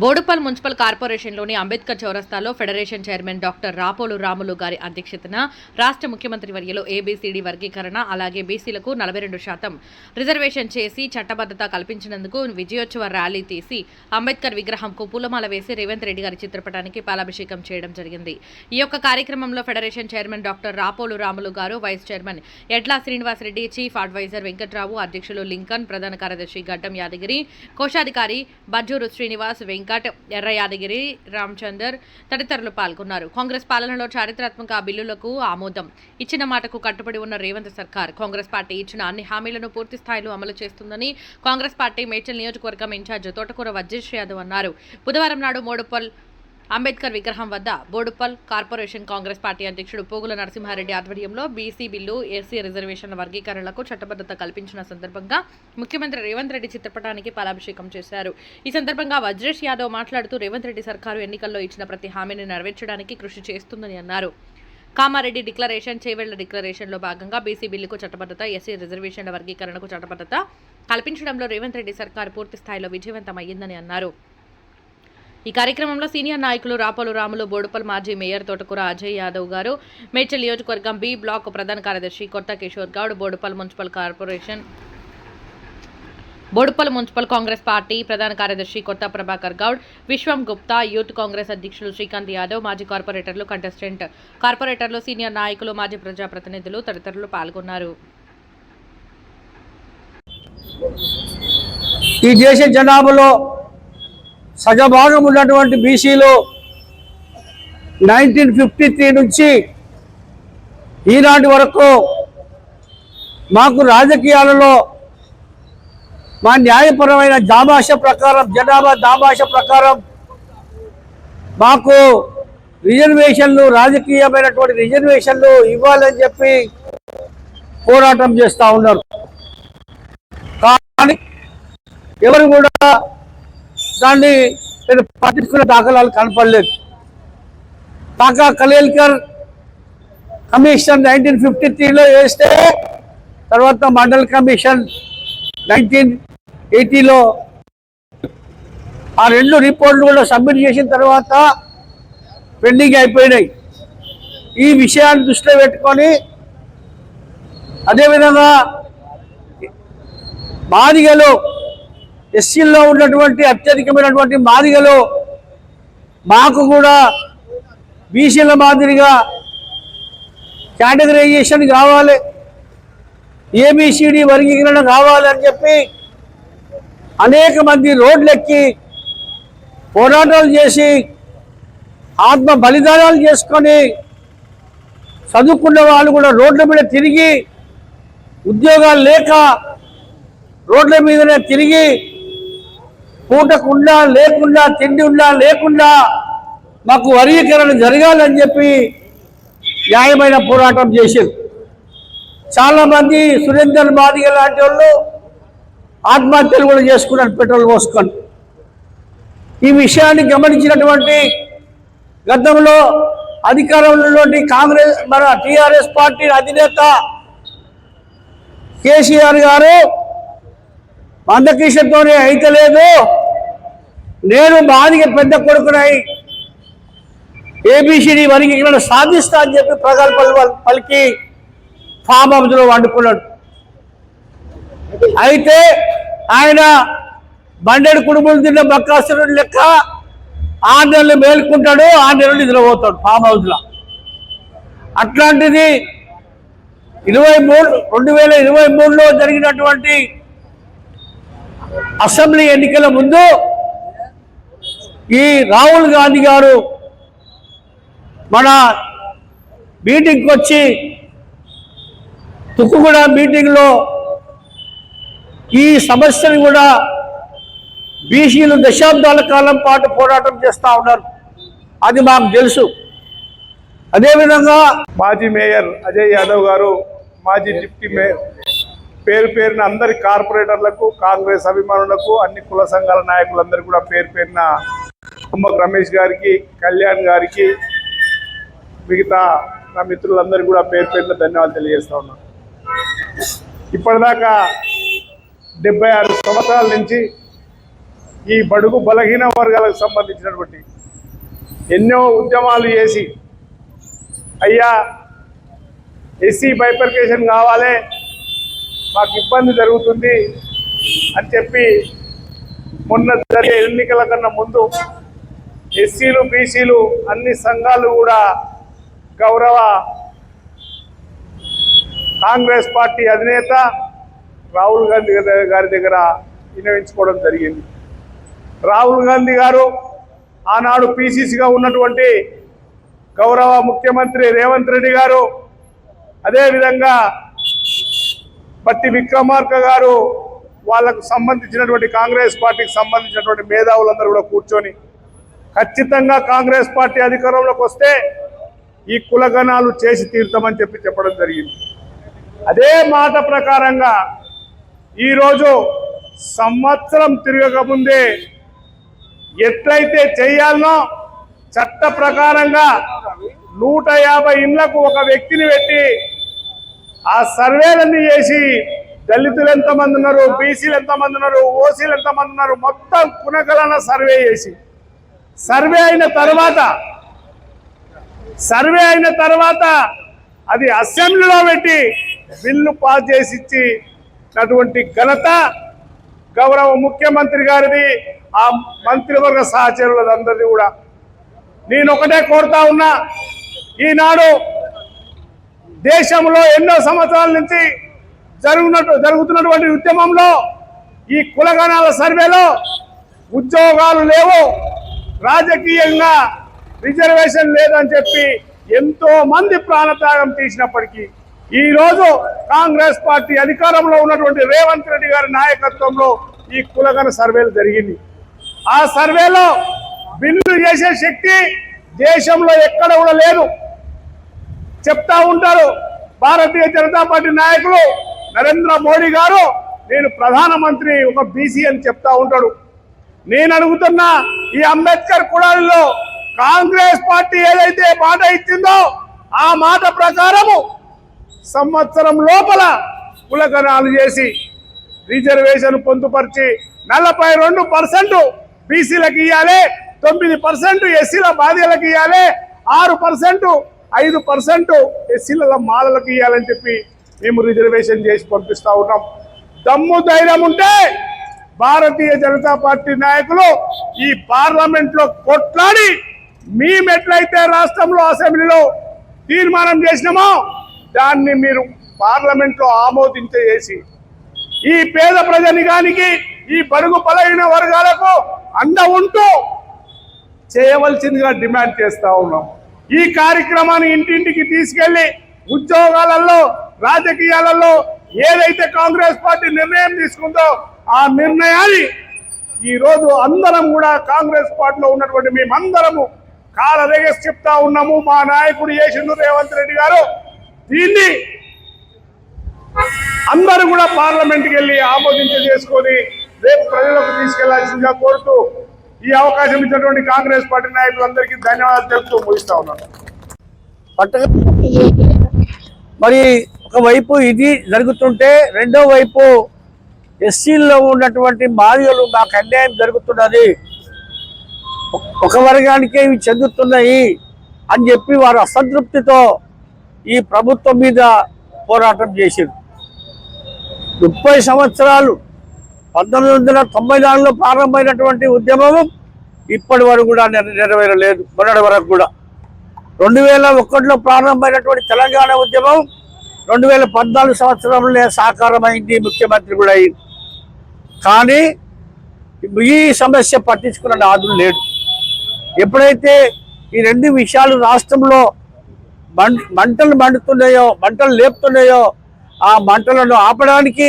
Boduppal municipal కార్పొరేషన్లోని అంబేద్కర్ చౌరస్తాలో federation chairman doctor Rapolu Ramulu గారి అధ్యక్షతన రాష్ట్ర ముఖ్యమంత్రి వర్యలో ఏబీసీడీ వర్గీకరణ అలాగే బీసీలకు నలభై రెండు శాతం రిజర్వేషన్ చేసి చట్టబద్ధత కల్పించినందుకు విజయోత్సవ ర్యాలీ తీసి అంబేద్కర్ విగ్రహంకు పూలమాల వేసి రేవంత్ రెడ్డి గారి చిత్రపటానికి పాలాభిషేకం చేయడం జరిగింది. ఈ యొక్క కార్యక్రమంలో federation chairman doctor Rapolu Ramulu గారు vice chairman Edla Srinivasa Reddy chief advisor Venkatrao అధ్యక్షులు లింకన్ ప్రధాన కార్యదర్శి గడ్డం యాదగిరి కోశాధికారి బజ్జూరు శ్రీనివాస్ వెంకట్ ఎర్ర యాదగిరి రామచందర్ తదితరులు పాల్గొన్నారు. కాంగ్రెస్ పాలనలో చారిత్రాత్మక బిల్లులకు ఆమోదం. ఇచ్చిన మాటకు కట్టుబడి ఉన్న రేవంత్ సర్కార్ కాంగ్రెస్ పార్టీ ఇచ్చిన అన్ని హామీలను పూర్తి స్థాయిలో అమలు చేస్తుందని కాంగ్రెస్ పార్టీ మేడ్చల్ నియోజకవర్గం ఇన్ఛార్జ్ తోటకూర వజ్రేష్ యాదవ్ అన్నారు. బుధవారం నాడు మోడుపల్ అంబేద్కర్ విగ్రహం వద్ద బోడుపల్ కార్పొరేషన్ కాంగ్రెస్ పార్టీ అధ్యక్షుడు పోగుల నరసింహారెడ్డి ఆధ్వర్యంలో బీసీ బిల్లు ఎస్సీ రిజర్వేషన్ల వర్గీకరణలకు చట్టబద్ధత కల్పించిన సందర్భంగా ముఖ్యమంత్రి రేవంత్ రెడ్డి చిత్రపటానికి పాలాభిషేకం చేశారు. ఈ సందర్భంగా వజ్రేష్ యాదవ్ మాట్లాడుతూ రేవంత్ రెడ్డి సర్కారు ఎన్నికల్లో ఇచ్చిన ప్రతి హామీని నెరవేర్చడానికి కృషి చేస్తుందని అన్నారు. కామారెడ్డి డిక్లరేషన్ చేవెళ్ళ డిక్లరేషన్లో భాగంగా బీసీ బిల్లుకు చట్టబద్ధత ఎస్సీ రిజర్వేషన్ల వర్గీకరణకు చట్టబద్ధత కల్పించడంలో రేవంత్ రెడ్డి సర్కారు పూర్తి స్థాయిలో విజయవంతమయ్యిందని అన్నారు. ఈ కార్యక్రమంలో సీనియర్ నాయకులు రాపలు రాములు బోడుపల్ మాజీ మేయర్ తోటకూర అజయ్ యాదవ్ గారు మేడ్చల్ నియోజకవర్గం బి బ్లాక్ ప్రధాన కార్యదర్శి Kotha Kishore Goud Boduppal municipal corporation Boduppal municipal Congress party ప్రధాన కార్యదర్శి కొత్త ప్రభాకర్ గౌడ్ విశ్వం గుప్తా యూత్ కాంగ్రెస్ అధ్యక్షులు శ్రీకాంత్ యాదవ్ మాజీ కార్పొరేటర్లు కంటెస్టెంట్ కార్పొరేటర్లు సీనియర్ నాయకులు మాజీ ప్రజాప్రతినిధులు తదితరులు పాల్గొన్నారు. ఈ దేశ జనాభాలో సగభాగం ఉన్నటువంటి బీసీలో నైన్టీన్ ఫిఫ్టీ త్రీ నుంచి ఈనాటి వరకు మాకు రాజకీయాలలో మా న్యాయపరమైన దామాష ప్రకారం జనాభా దామాష ప్రకారం మాకు రిజర్వేషన్లు రాజకీయమైనటువంటి రిజర్వేషన్లు ఇవ్వాలని చెప్పి పోరాటం చేస్తూ ఉన్నారు. కానీ ఎవరు కూడా దాన్ని నేను పట్టించుకునే దాఖలాలు కనపడలేదు. కాకా కలేల్కర్ కమిషన్ నైన్టీన్ ఫిఫ్టీ త్రీలో వేస్తే తర్వాత మండల్ కమిషన్ నైన్టీన్ ఎయిటీలో ఆ రెండు రిపోర్ట్లు కూడా సబ్మిట్ చేసిన తర్వాత పెండింగ్ అయిపోయినాయి. ఈ విషయాన్ని దృష్టిలో పెట్టుకొని అదేవిధంగా మాదిగలు ఎస్సీల్లో ఉన్నటువంటి అత్యధికమైనటువంటి మాదిగలు మాకు కూడా బీసీల మాదిరిగా కేటగరైజేషన్ కావాలి ఏబిసిడి వర్గీకరణ కావాలి అని చెప్పి అనేక మంది రోడ్లెక్కి పోరాటాలు చేసి ఆత్మ బలిదానాలు చేసుకొని చదువుకున్న వాళ్ళు కూడా రోడ్ల మీద తిరిగి ఉద్యోగాలు లేక రోడ్ల మీదనే తిరిగి పూటకుండా లేకుండా తిండి ఉన్నా లేకుండా మాకు వర్గీకరణ జరగాలని చెప్పి న్యాయమైన పోరాటం చేశారు. చాలామంది సురేందర్ మాదిగ లాంటి వాళ్ళు ఆత్మహత్యలు కూడా చేసుకున్నారు పెట్రోల్ పోసుకొని. ఈ విషయాన్ని గమనించినటువంటి గతంలో అధికారంలో కాంగ్రెస్ మన టీఆర్ఎస్ పార్టీ అధినేత కేసీఆర్ గారు మందకృష్ణతోనే అయితే లేదు నేను మాదిగ పెద్ద కొడుకునై ఏబిసిడి వరకు ఇక్కడ సాధిస్తా అని చెప్పి ప్రగల్భాలు పలికి ఫామ్ హౌస్లో వండుకున్నాడు. అయితే ఆయన బండెడు కుటుంబం తిన్న బక్కాసురుడు లెక్క ఆరు నెలలు మేల్కుంటాడు ఆరు నెలలు నిద్రపోతాడు ఫామ్ హౌస్లో. అట్లాంటిది ఇరవై మూడు రెండు వేల ఇరవై మూడులో జరిగినటువంటి అసెంబ్లీ ఎన్నికల ముందు ఈ రాహుల్ గాంధీ గారు మన మీటింగ్కి వచ్చి తుక్కుగూడ మీటింగ్లో ఈ సమస్యను కూడా బీసీలు దశాబ్దాల కాలం పాటు పోరాటం చేస్తూ ఉన్నారు. అది మాకు తెలుసు. అదేవిధంగా మాజీ మేయర్ అజయ్ యాదవ్ గారు మాజీ డిప్యూటీ మేయర్ పేరు పేరున అందరి కార్పొరేటర్లకు కాంగ్రెస్ అభిమానులకు అన్ని కుల సంఘాల నాయకులందరూ కూడా పేరు పేరున కుంభక్ రమేష్ గారికి కళ్యాణ్ గారికి మిగతా నా మిత్రులందరికీ కూడా పేరు పేరున ధన్యవాదాలు తెలియజేస్తా ఉన్నాను ఇప్పటిదాకా డెబ్బై ఆరు సంవత్సరాల నుంచి ఈ బడుగు బలహీన వర్గాలకు సంబంధించినటువంటి ఎన్నో ఉద్యమాలు చేసి అయ్యా ఎస్సీ బైపర్కేషన్ కావాలి మాకు ఇబ్బంది జరుగుతుంది అని చెప్పి మొన్న జరిగే ఎన్నికల కన్నా ముందు ఎస్సీలు బీసీలు అన్ని సంఘాలు కూడా గౌరవ కాంగ్రెస్ పార్టీ అధినేత రాహుల్ గాంధీ గారి- దగ్గర వినియోగించుకోవడం జరిగింది. రాహుల్ గాంధీ గారు ఆనాడు పిసిసిగా ఉన్నటువంటి గౌరవ ముఖ్యమంత్రి రేవంత్ రెడ్డి గారు అదేవిధంగా పట్టి విక్రమార్క గారు వాళ్ళకు సంబంధించినటువంటి కాంగ్రెస్ పార్టీకి సంబంధించినటువంటి మేధావులందరూ కూడా కూర్చొని ఖచ్చితంగా కాంగ్రెస్ పార్టీ అధికారంలోకి వస్తే ఈ కులగణాలు చేసి తీరుతామని చెప్పి చెప్పడం జరిగింది. అదే మాట ప్రకారంగా ఈరోజు సంవత్సరం తిరగకముందే ఎట్లయితే చేయాలనో చట్ట ప్రకారంగా నూట యాభై ఇండ్లకు ఒక వ్యక్తిని పెట్టి ఆ సర్వేలన్నీ చేసి దళితులు ఎంతమంది ఉన్నారు బీసీలు ఎంతమంది ఉన్నారు ఓసీలు ఎంతమంది ఉన్నారు మొత్తం కునగలన సర్వే చేసి సర్వే అయిన తర్వాత సర్వే అయిన తర్వాత అది అసెంబ్లీలో పెట్టి బిల్లు పాస్ చేసి ఇచ్చినటువంటి ఘనత గౌరవ ముఖ్యమంత్రి గారిది ఆ మంత్రివర్గ సహచరులందరిది కూడా. నేను ఒకటే కోరుతా ఉన్నా ఈనాడు దేశంలో ఎన్నో సంవత్సరాల నుంచి జరుగునట్టు జరుగుతున్నటువంటి ఉద్యమంలో ఈ కులగణాల సర్వేలో ఉద్యోగాలు లేవు రాజకీయంగా రిజర్వేషన్ లేదని చెప్పి ఎంతో మంది ప్రాణత్యాగం చేసినప్పటికీ ఈ రోజు కాంగ్రెస్ పార్టీ అధికారంలో ఉన్నటువంటి రేవంత్ రెడ్డి గారి నాయకత్వంలో ఈ కులగన సర్వేలు జరిగింది. ఆ సర్వేలో బిల్లు చేసే శక్తి దేశంలో ఎక్కడ కూడా లేదు. చెప్తా ఉంటారు భారతీయ జనతా పార్టీ నాయకులు నరేంద్ర మోడీ గారు నేను ప్రధానమంత్రి ఒక బీసీ అని చెప్తా ఉంటాడు. నేను అడుగుతున్నా ఈ అంబేద్కర్ కులాలలో కాంగ్రెస్ పార్టీ ఏదైతే మాట ఇచ్చిందో ఆ మాట ప్రకారము సంవత్సరం లోపల కులగణాలు చేసి రిజర్వేషన్ పొందుపరిచి నలభై రెండు పర్సెంట్ బీసీలకు ఇవ్వాలి తొమ్మిది పర్సెంట్ ఎస్సీల బాధ్యులకు ఇవ్వాలి ఆరు పర్సెంట్ ఐదు పర్సెంట్ ఎస్సీల మాలలకు ఇవ్వాలని చెప్పి మేము రిజర్వేషన్ చేసి పంపిస్తా ఉన్నాం. దమ్ము ధైర్యం ఉంటే భారతీయ జనతా పార్టీ నాయకులు ఈ పార్లమెంట్లో కొట్లాడి మేమెట్లయితే రాష్ట్రంలో అసెంబ్లీలో తీర్మానం చేసినామో దాన్ని మీరు పార్లమెంట్లో ఆమోదించేసి ఈ పేద ప్రజనికానికి ఈ బడుగు బలహీన వర్గాలకు అండ ఉంటూ చేయవలసిందిగా డిమాండ్ చేస్తా ఉన్నాం. ఈ కార్యక్రమాన్ని ఇంటింటికి తీసుకెళ్ళి ఉద్యోగాలలో రాజకీయాలలో ఏదైతే కాంగ్రెస్ పార్టీ నిర్ణయం తీసుకుందో ఆ నిర్ణయాన్ని ఈరోజు అందరం కూడా కాంగ్రెస్ పార్టీలో ఉన్నటువంటి మేమందరము కాలరేగేసి చెప్తా ఉన్నాము. మా నాయకుడు చేసిండు రేవంత్ రెడ్డి గారు దీన్ని అందరూ కూడా పార్లమెంట్కి వెళ్ళి ఆమోదించ చేసుకొని రేపు ప్రజలకు తీసుకెళ్ళాల్సిందిగా కోరుతూ ఈ అవకాశం ఇచ్చినటువంటి కాంగ్రెస్ పార్టీ నాయకులందరికీ ధన్యవాదాలు తెలుపుతూ ముగిస్తా ఉన్నాను. మరి ఒకవైపు ఇది జరుగుతుంటే రెండో వైపు ఎస్సీల్లో ఉన్నటువంటి మాదిగలు మాకు అన్యాయం జరుగుతున్నది. ఒక- వర్గానికే ఇవి చెందుతున్నాయి అని చెప్పి వారు అసంతృప్తితో ఈ ప్రభుత్వం మీద పోరాటం చేశారు ముప్పై సంవత్సరాలు పంతొమ్మిది వందల తొంభై నాలుగులో ప్రారంభమైనటువంటి ఉద్యమం ఇప్పటి వరకు కూడా నెర- నెరవేరలేదు మొన్నటి వరకు కూడా. రెండు వేల ఒకటిలో ప్రారంభమైనటువంటి తెలంగాణ ఉద్యమం రెండు వేల పద్నాలుగు సంవత్సరంలో సాకారమైంది ముఖ్యమంత్రి కూడా అయింది కానీ ఈ సమస్య పట్టించుకున్న నాదులు లేడు. ఎప్పుడైతే ఈ రెండు విషయాలు రాష్ట్రంలో మంటలు మండుతున్నాయో మంటలు లేపుతున్నాయో ఆ మంటలను ఆపడానికి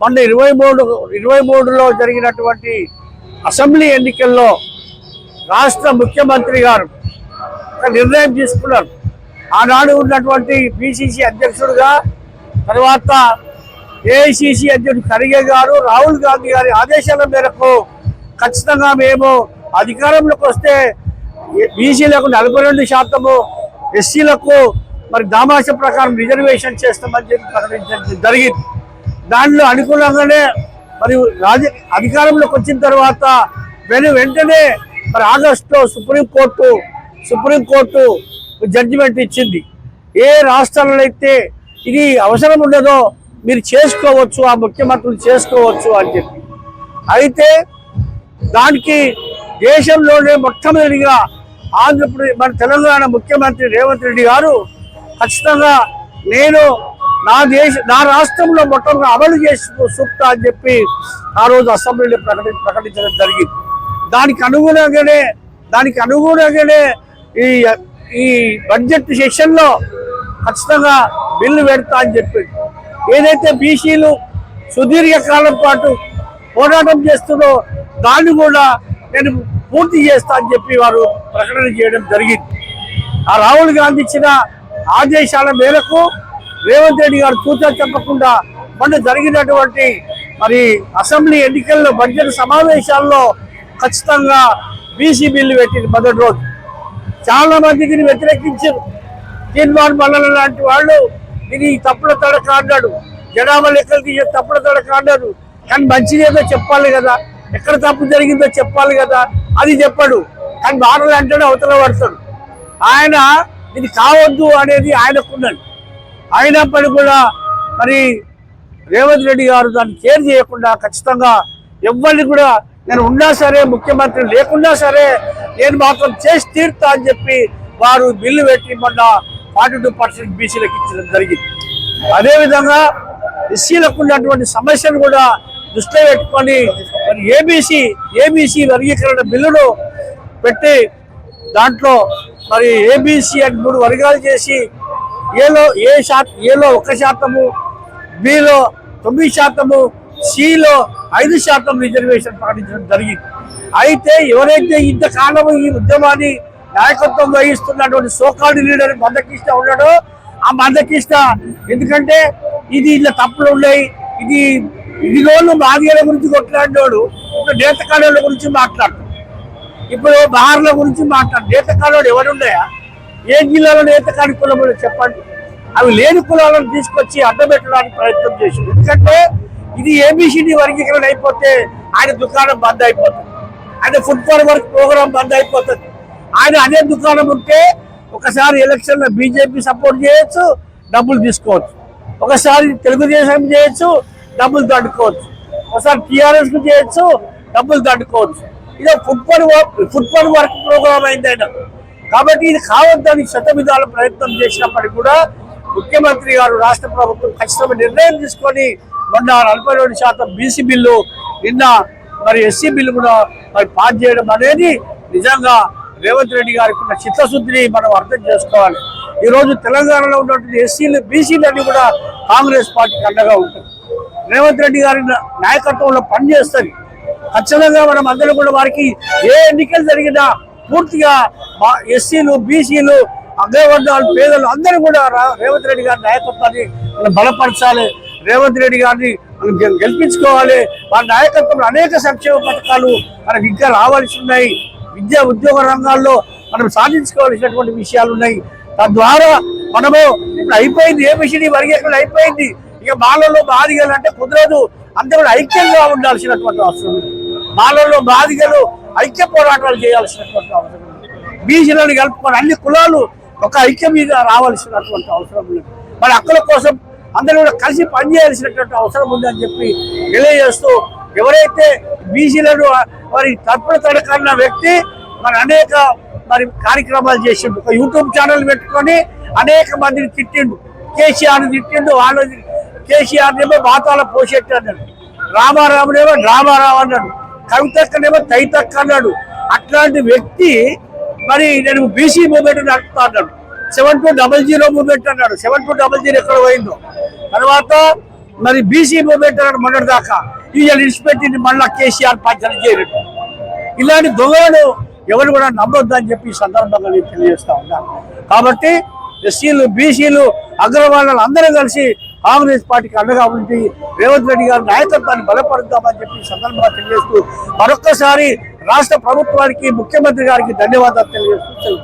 మొన్న ఇరవై మూడు ఇరవై మూడులో జరిగినటువంటి అసెంబ్లీ ఎన్నికల్లో రాష్ట్ర ముఖ్యమంత్రి గారు నిర్ణయం తీసుకున్నారు. ఆనాడు ఉన్నటువంటి పిసిసి అధ్యక్షుడుగా తర్వాత ఏఐసిసి అధ్యక్షుడు ఖర్గే గారు రాహుల్ గాంధీ గారి ఆదేశాల మేరకు ఖచ్చితంగా మేము అధికారంలోకి వస్తే బీసీలకు నలభై రెండు శాతము ఎస్సీలకు మరి దామాష ప్రకారం రిజర్వేషన్ చేస్తామని చెప్పి ప్రకటించడం జరిగింది. దానిలో అనుకూలంగానే మరి రాజ అధికారంలోకి వచ్చిన తర్వాత వెను వెంటనే మరి ఆగస్టులో సుప్రీంకోర్టు సుప్రీంకోర్టు జడ్జిమెంట్ ఇచ్చింది. ఏ రాష్ట్రాలలో అయితే ఇది అవసరం ఉండదో మీరు చేసుకోవచ్చు ఆ ముఖ్యమంత్రులు చేసుకోవచ్చు అని చెప్పి. అయితే దానికి దేశంలోనే మొట్టమొదటిగా ఆంధ్రప్రదేశ్ మన తెలంగాణ ముఖ్యమంత్రి రేవంత్ రెడ్డి గారు ఖచ్చితంగా నేను నా దేశ నా రాష్ట్రంలో మొట్టమొదటి అమలు చేసి సూక్త అని చెప్పి ఆ రోజు అసెంబ్లీలో ప్రకటి ప్రకటించడం జరిగింది. దానికి అనుగుణంగానే దానికి అనుగుణంగానే ఈ ఈ బడ్జెట్ సెషన్లో ఖచ్చితంగా బిల్లు పెడతా అని చెప్పింది ఏదైతే బీసీలు సుదీర్ఘ కాలం పాటు పోరాటం చేస్తుందో దాన్ని కూడా నేను పూర్తి చేస్తా అని చెప్పి వారు ప్రకటన చేయడం జరిగింది. ఆ రాహుల్ గాంధీ ఇచ్చిన ఆదేశాల మేరకు రేవంత్ రెడ్డి గారు తూచా చెప్పకుండా మొన్న జరిగినటువంటి మరి అసెంబ్లీ ఎన్నికల్లో బడ్జెట్ సమావేశాల్లో ఖచ్చితంగా బీసీ బిల్లు పెట్టింది మొదటి రోజు. చాలా మందికి వ్యతిరేకించారు. తీర్మాన్ మల్లల లాంటి వాళ్ళు ఇది తప్పుల తడక అన్నాడు. జనాభా లెక్కలు తీసే తప్పుల తడక అన్నాడు. కానీ మంచిదేదో చెప్పాలి కదా. ఎక్కడ తప్పు జరిగిందో చెప్పాలి కదా. అది చెప్పాడు. కానీ బాధలు అంటాడు అవతల పడతాడు. ఆయన ఇది కావద్దు అనేది ఆయనకున్నది. అయినప్పటికీ కూడా మరి రేవంత్ రెడ్డి గారు దాన్ని కేర్ చేయకుండా ఖచ్చితంగా ఎవరిని కూడా నేను ఉన్నా సరే ముఖ్యమంత్రి లేకున్నా సరే నేను మాత్రం చేసి తీరుతా అని చెప్పి వారు బిల్లు పెట్టి మొన్న ఫార్టీ టూ పర్సెంట్ బీసీలకు ఇచ్చడం జరిగింది. అదేవిధంగా ఎస్సీలకు ఉన్నటువంటి సమస్యను కూడా దృష్టిలో పెట్టుకొని మరి ఏబీసీ ఏబీసీ వర్గీకరణ బిల్లును పెట్టి దాంట్లో మరి ఏబీసీ అని మూడు వర్గాలు చేసి ఏలో ఏ శాతం ఏలో ఒక శాతము బిలో తొమ్మిది శాతము సిలో ఐదు శాతం రిజర్వేషన్ ప్రకటించడం జరిగింది. అయితే ఎవరైతే ఇంతకాలం ఈ ఉద్యమాన్ని నాయకత్వం వహిస్తున్నటువంటి సోకాల్డ్ లీడర్ మందకిష్ట ఉన్నాడు. ఆ మందకిష్ట ఎందుకంటే ఇది ఇలా తప్పులు ఉన్నాయి. ఇది ఇదిలోను మాదిగల గురించి కొట్లాడినోడు ఇప్పుడు నేతకాల గురించి మాట్లాడు ఇప్పుడు బహార్ల గురించి మాట్లాడు నేతకాలు ఎవరున్నాయా? ఏ జిల్లాలో నేతకాడి కులం ఉందో చెప్పండి. అవి లేని కులాలను తీసుకొచ్చి అడ్డబెట్టడానికి ప్రయత్నం చేసింది ఎందుకంటే ఇది ఏబిసిడి వర్గీకరణ అయిపోతే ఆయన దుకాణం బంద్ అయిపోతుంది. ఆయన ఫుట్బాల్ వర్క్ ప్రోగ్రామ్ బంద్ అయిపోతుంది. ఆయన అదే దుకాణం ఉంటే ఒకసారి ఎలక్షన్లో బీజేపీ సపోర్ట్ చేయొచ్చు డబ్బులు తీసుకోవచ్చు. ఒకసారి తెలుగుదేశం చేయొచ్చు డబ్బులు దాటుకోవచ్చు. ఒకసారి టీఆర్ఎస్ చేయొచ్చు డబ్బులు దాటుకోవచ్చు. ఇది football work football work programme అయింది ఆయన. కాబట్టి ఇది కావద్దని శతవిధాల ప్రయత్నం చేసినప్పటికీ కూడా ముఖ్యమంత్రి గారు రాష్ట్ర ప్రభుత్వం ఖచ్చితమైన నిర్ణయం తీసుకొని మొన్న నలభై రెండు శాతం బీసీ బిల్లు నిన్న మరి ఎస్సీ బిల్లు కూడా మరి పాస్ చేయడం అనేది నిజంగా రేవంత్ రెడ్డి గారికి ఉన్న చిత్తశుద్ధిని మనం అర్థం చేసుకోవాలి. ఈ రోజు తెలంగాణలో ఉన్నటువంటి ఎస్సీలు బీసీలు అన్ని కూడా కాంగ్రెస్ పార్టీకి అండగా ఉంటుంది రేవంత్ రెడ్డి గారి నాయకత్వంలో పనిచేస్తుంది. ఖచ్చితంగా మనం అందరం కూడా వారికి ఏ ఎన్నికలు జరిగినా పూర్తిగా మా ఎస్సీలు బీసీలు అగ్రవర్ణాలు పేదలు అందరూ కూడా రా- రేవంత్ రెడ్డి గారి నాయకత్వాన్ని మనం బలపరచాలి. రేవంత్ రెడ్డి గారిని మనం గెలిపించుకోవాలి. వారి నాయకత్వంలో అనేక సంక్షేమ పథకాలు మనకి ఇంకా రావాల్సి ఉన్నాయి. విద్యా ఉద్యోగ రంగాల్లో మనం సాధించుకోవాల్సినటువంటి విషయాలు ఉన్నాయి. తద్వారా మనము ఇప్పుడు అయిపోయింది మిషన్ వరిగేకుండా అయిపోయింది. ఇక బాలలో బాధికలు అంటే కుదరదు. అందరూ ఐక్యంగా ఉండాల్సినటువంటి అవసరం ఉంది. బాలలో బాధిగలు ఐక్య పోరాటాలు చేయాల్సినటువంటి అవసరం ఉంది. బీసీలను కలుపుకొని అన్ని కులాలు ఒక ఐక్యం మీద రావాల్సినటువంటి అవసరం ఉంది. మరి అక్కల కోసం అందరూ కూడా కలిసి పనిచేయాల్సినటువంటి అవసరం ఉందని చెప్పి తెలియజేస్తూ ఎవరైతే బీసీలను మరి తప్పుల తడకన్న వ్యక్తి మరి అనేక మరి కార్యక్రమాలు చేసిండు. ఒక యూట్యూబ్ ఛానల్ పెట్టుకొని అనేక మందిని తిట్టిండు. కేసీఆర్ తిట్టిండు వాళ్ళని కేసీఆర్ ఏమో బాతాల పోషెట్టు అన్నాడు. రామారావునేమో రామారావు అన్నాడు. కవితక్కనేమో తైతక్క అన్నాడు. అట్లాంటి వ్యక్తి మరి నేను బీసీ మూమెంట్ నడుపుతా అన్నాడు. Seven two double zero movement అన్నాడు. సెవెన్ టూ డబల్ జీరో ఎక్కడ పోయిందో. తర్వాత మరి బీసీ మూమెంట్ అన్నాడు మొన్నటి దాకా విడిచిపెట్టి మళ్ళా కేసీఆర్ పంచన చేయలేదు. ఇలాంటి దొంగలు ఎవరు కూడా నమ్మొద్దు అని చెప్పి ఈ సందర్భంగా నేను తెలియజేస్తా ఉన్నాను కాబట్టి ఎస్సీలు బీసీలు అగ్రవాళ్ళు అందరూ కలిసి కాంగ్రెస్ పార్టీకి అండగా ఉండి రేవంత్ రెడ్డి గారి నాయకత్వాన్ని బలపరుద్దామని చెప్పి సందర్భంగా తెలియజేస్తూ మరొక్కసారి రాష్ట్ర ప్రభుత్వానికి ముఖ్యమంత్రి గారికి ధన్యవాదాలు తెలియజేస్తూ